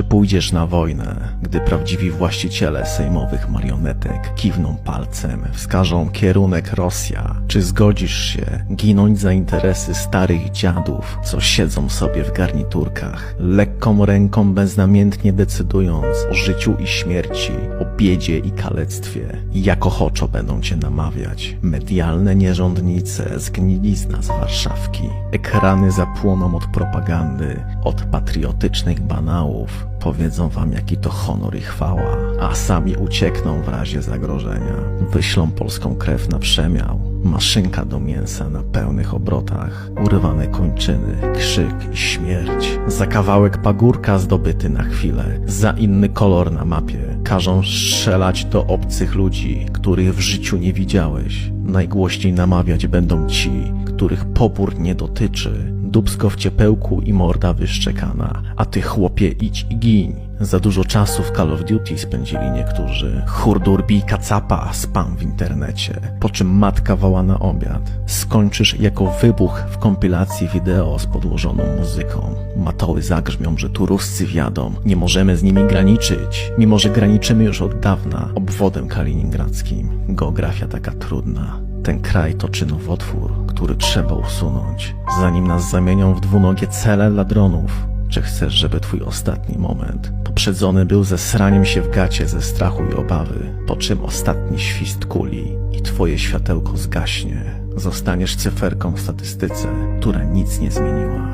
Czy pójdziesz na wojnę, gdy prawdziwi właściciele sejmowych marionetek kiwną palcem, wskażą kierunek Rosja? Czy zgodzisz się ginąć za interesy starych dziadów, co siedzą sobie w garniturkach, lekką ręką beznamiętnie decydując o życiu i śmierci, o biedzie i kalectwie? Jak ochoczo będą cię namawiać medialne nierządnice, zgnilizna z Warszawki. Ekrany zapłoną od propagandy, od patriotycznych banałów. Powiedzą wam, jaki to honor i chwała, a sami uciekną w razie zagrożenia. Wyślą polską krew na przemiał. Maszynka do mięsa na pełnych obrotach, urwane kończyny, krzyk i śmierć. Za kawałek pagórka zdobyty na chwilę, za inny kolor na mapie. Każą strzelać do obcych ludzi, których w życiu nie widziałeś. Najgłośniej namawiać będą ci, których pobór nie dotyczy. Dubsko w ciepełku i morda wyszczekana, a ty chłopie idź i giń. Za dużo czasu w Call of Duty spędzili niektórzy. Hurdur bij kacapa, spam w internecie. Po czym matka woła na obiad. Skończysz jako wybuch w kompilacji wideo z podłożoną muzyką. Matoły zagrzmią, że tu Ruscy wjadą. Nie możemy z nimi graniczyć, mimo że graniczymy już od dawna obwodem kaliningradzkim. Geografia taka trudna. Ten kraj toczy nowotwór, który trzeba usunąć, zanim nas zamienią w dwunogie cele dla dronów. Czy chcesz, żeby twój ostatni moment poprzedzony był ze sraniem się w gacie ze strachu i obawy, po czym ostatni świst kuli i twoje światełko zgaśnie? Zostaniesz cyferką w statystyce, która nic nie zmieniła.